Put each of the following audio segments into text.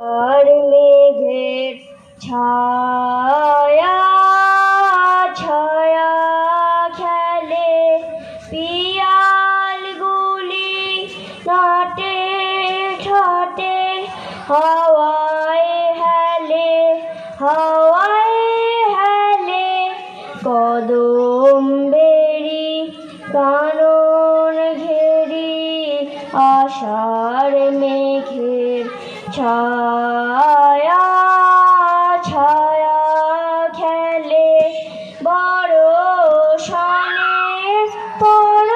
আর মেঘের ছায়া ছায়া খেলে পিয়ালগুলি নাটে, ঠাটে, হাওয়ায় হেলে হাওয়ায় হেলে কদম বেরি কানন ঘেরি আষাঢ় মেঘের ছায়া ছায়া খেলে বড় সনের বড়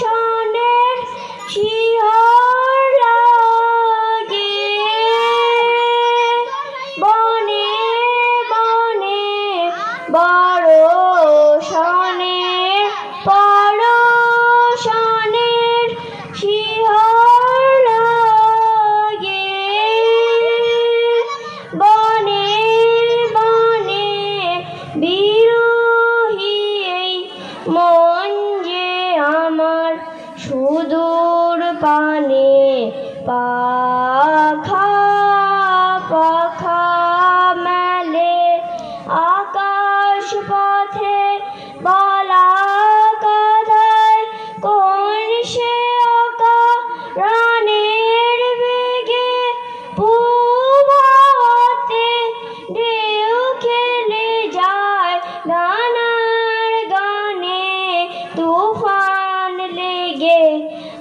সনের শিহর লাগে। বনে বনে বড় মন যে আমার সুদূর পানে পাখা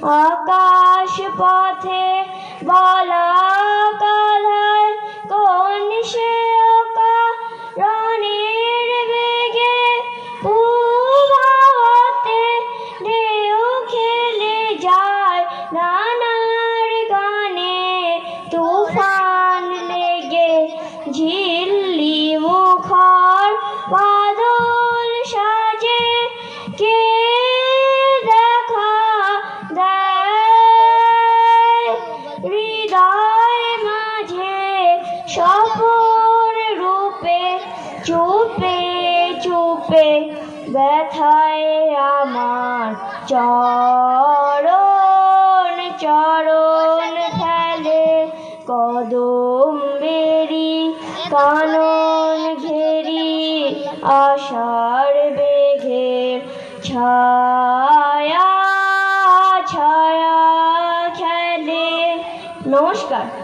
আকাশ পথে বলা কালায় কোন সে ঢেউ খেলে যায় গানে। তুফান লেগে ঝিল্লি মুখর বাদল চুপে চুপে ব্যথায় আমার চরণ চরণ ফেলে কদম বেরি কানন ঘেরি আশার বেঘের ছায়া ছায়া খেলে। নমস্কার।